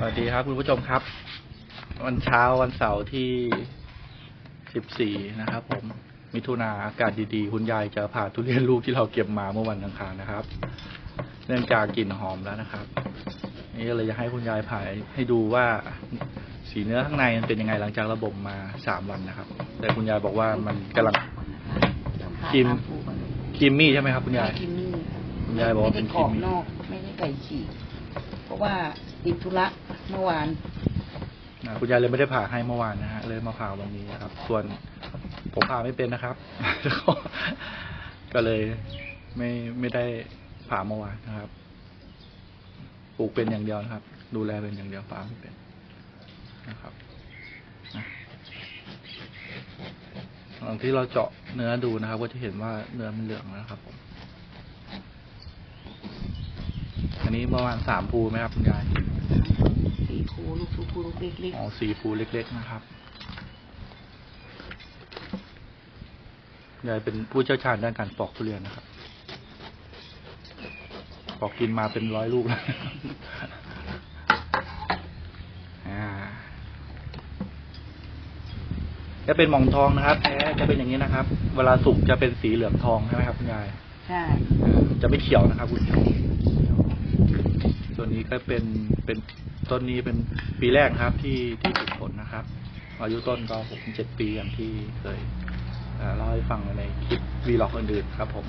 สวัสดีครับคุณผู้ชมครับ วันเช้าวันเสาร์ที่14นะครับ ผมมิถุนาอากาศดีๆ คุณยายจะผ่าทุเรียนลูกที่เราเก็บมาเมื่อวันอังคารนะครับ เนื่องจากกลิ่นหอมแล้วนะครับ นี่ก็เลยจะให้คุณยายผ่าให้ดูว่าสีเนื้อข้างในมันเป็นยังไงหลังจากระบบมาสามวันนะครับ แต่คุณยายบอกว่ามันกำลังกินครีมมี่ใช่ไหมครับ คุณยายกินนี่คุณยายบอกว่าไม่เป็ได้นกรอบครีมมี่นอกไม่ได้ไก่ฉีกเพราะว่า ติดธุระเมื่อวานนะคุณยายเลยไม่ได้ผ่าให้เมื่อวานนะฮะเลยมาผ่าวันนี้นะครับ ส่วนผมผ่าไม่เป็นนะครับ ก็เลยไม่ไม่ได้ผ่าเมื่อวานนะครับปลูกเป็นอย่างเดียวนะครับ ดูแลเป็นอย่างเดียวผ่าไม่เป็นนะครับหลังที่เราเจาะเนื้อดูนะครับ ก็จะเห็นว่าเนื้อมันเหลืองแล้วนะครับผมอันนี้ประมาณสามภูไหมครับคุณยาย ลูกสูคูลูกเล็กอ๋อสีฟูเล็ก ๆ นะครับยายเป็นผู้เชี่ยวชาญด้านการปอกทุเรียนนะครับ ปอกกินมาเป็นร้อยลูกแล้วอ่าจะเป็นหมองทองนะครับแท้จะเป็นอย่างนี้นะครับ เวลาสุกจะเป็นสีเหลืองทองใช่ไหมครับคุณยายๆใช่อ่าจะไม่เขียวนะครับคุณผู้ชมตัวนี้ก็เป็นเป็น ต้นนี้เป็นปีแรกนะครับที่ที่ติดผลนะครับ อายุต้นก็หกเจ็ดปีอย่างที่เคยเอ่อเล่าให้ฟังในคลิปวีล็อกอื่นๆครับผม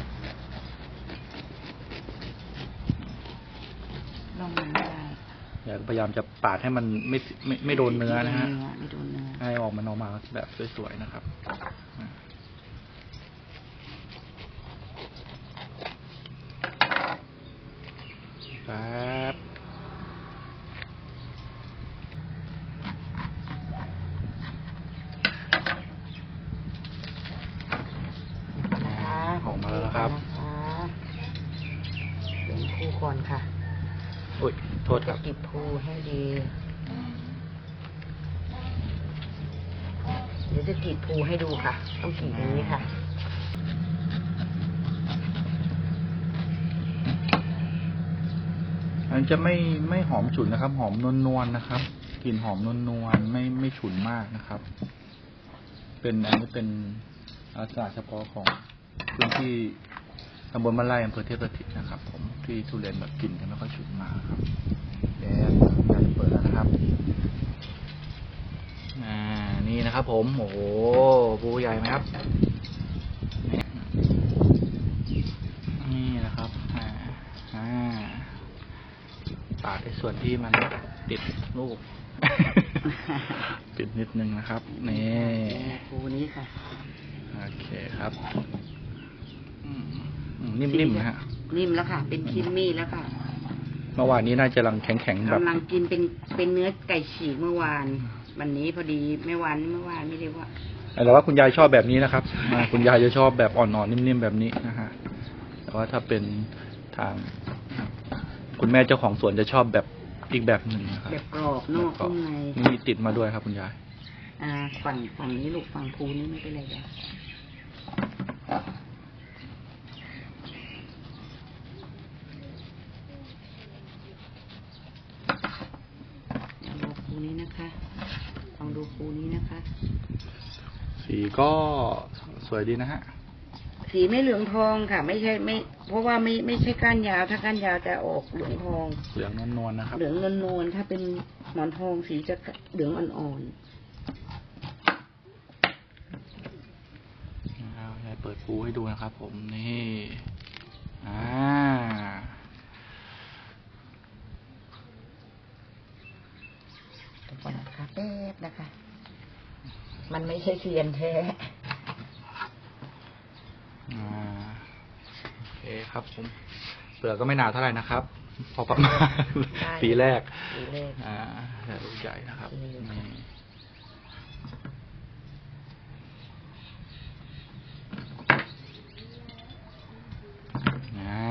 ลองมันไม่ได้อยากพยายามจะปาดให้มันไม่ไม่ไม่โดนเนื้อนะฮะไม่โดนเนื้อให้ออกมันออกมาแบบสวยๆนะครับอ่าครับ นะคะ ออกมาแล้วนะครับ เป็นภูก่ อนค่ะอุ้ยโทษครับกิบภูให้ดี เดี๋ยวจะกรีดภูให้ดูค่ะ ต้องกรีดอย่างนี้ค่ะอันจะไม่ไม่หอมฉุนนะครับ หอมนวลนวลๆนะครับกลิ่นหอมนวลนวลๆไม่ไม่ฉุนมากนะครับ เป็นอันนี้เป็นลักษณะเฉพาะของพื้นที่ ตำบลบ้านไร่อำเภอเทพสถิตนะครับ ผมที่ทุเรียนแบบกลิ่นจะไม่ค่อยฉุนมากครับแดงการเปิดแล้วนะครับอ่านี่นะครับ ผมโอ้โหปูใหญ่ไหมครับ นี่นะครับอ่าอ่าปาดในส่วนที่มันติดลูก ปิดนิดนึงนะครับ นี่ภูนี้ค่ะ โอเคครับอืมอืม นิ่มๆนะฮะนิ่มแล้วค่ะ เป็นคิมมี่แล้วค่ะเมื่อวานนี้น่าจะรังแข็งๆแบบกำลังกินเป็นเป็นเนื้อไก่ฉีกเมื่อวาน วันนี้พอดีเมื่อวานเมื่อวานไม่ได้ว่าแต่ว่าคุณยายชอบแบบนี้นะครับอ่าคุณยายจะชอบแบบอ่อนๆนิ่มๆแบบนี้นะฮะแต่ว่าถ้าเป็นทาง คุณแม่เจ้าของสวนจะชอบแบบอีกแบบหนึ่งนะครับแบบกรอบนอกแบบรข้างในมีติดมาด้วยครับ คุณยาย อ่าฝั่งฝั่งนี้ลูกฝั่งภูนี่ไม่เป็นไรจ้ะเดี๋ยวดูภู นี้นะคะลองดูภูนี้นะคะ สีก็สวยดีนะฮะ สีไม่เหลืองทองค่ะ ไม่ใช่ไม่ เพราะว่าไม่ไม่ใช่ก้านยาวถ้าก้านยาวจะออกเหลืองทอง เหลืองนวลๆนะครับ เหลืองนวลๆถ้าเป็นหมอนทองสีจะเหลืองอ่อนนะครับยายเปิดปูให้ดูนะครับ ผมนี่อ่า ๆเดี๋ยวก่อนนะคะ แป๊บนะคะ มันไม่ใช่เทียนแท้อ่าโอเคครับผมเปลือกก็ไม่หนาเท่าไหร่นะครับ พอประมาณใช่ปีแรกสีเลขอ่าแต่ลูกใหญ่นะครับอืมนี่อ่า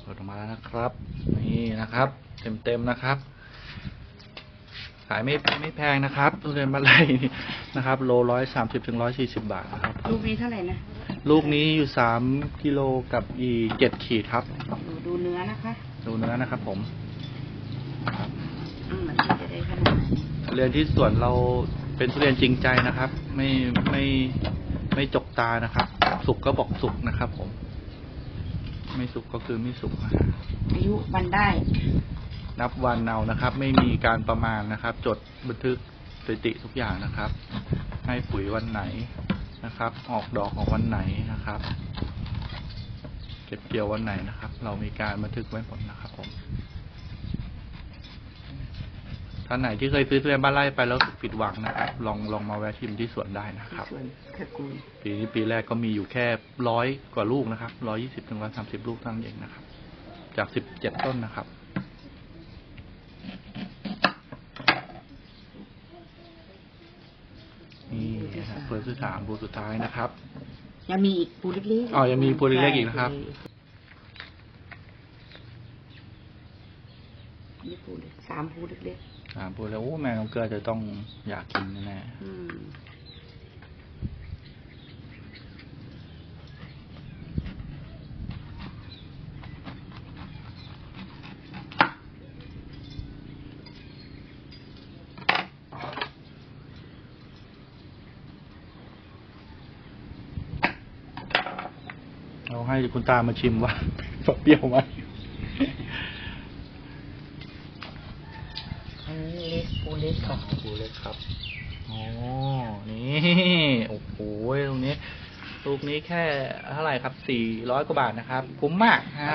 เปิดออกมาแล้วนะครับ นี่นะครับ เต็มๆนะครับขายไม่ไม่แพงนะครับทุเรียนมาไล่นี่นะครับ โลร้อยสามสิบถึงร้อยสี่สิบาทนะครับ ลูกนี้เท่าไหร่นะ ลูกนี้อยู่สามกิโลกับอีเจ็ดขีดครับ ดูดูเนื้อนะคะ ดูเนื้อนะครับ ผมครับเรียนที่สวนเราเป็นทุเรียนจริงใจนะครับ ไม่ไม่ไม่จกตานะครับ สุกก็บอกสุกนะครับ ผม ไม่สุกก็คือไม่สุกนะฮะอายุวันได้ นับวันเอานะครับ ไม่มีการประมาณนะครับ จดบันทึกสถิติทุกอย่างนะครับ ให้ปุ๋ยวันไหนนะครับ ออกดอกของวันไหนนะครับ เก็บเกี่ยววันไหนนะครับ เรามีการบันทึกไว้หมดนะครับผมท่านไหนที่เคยซื้อทุเรียนบ้านไร่ไปแล้วผิดหวังนะครับ ลองลองมาแวะชิมที่สวนได้นะครับปีนี้ปีแรกก็มีอยู่แค่ร้อยกว่าลูกนะครับร้อยี่สิบถึงร้อยสามสิบลูกท่านั้นเองนะครับ จากสิบเจ็ดต้นนะครับ นี่ นะครับเฟิร์สที่สามบูสุดท้ายนะครับ ยังมีอีกปูเล็กๆอ๋อยังมีปูเล็กๆอีกนะครับ นี่ปูเล็กสามปูเล็กสามปูแล้วโอ้แม่น้องเกลือจะต้องอยากกินแน่ๆอืมๆเรา ให้คุณตามาชิมว่าเปรี้ยวไหมอันนี้เล็กปูเล็กค่ะปูเล็กครับอ๋อนี่โอ้โหตรงนี้ลูกนี้แค่เท่าไหร่ครับสี่ร้อยกว่าบาทนะครับ คุ้มมากนะครับ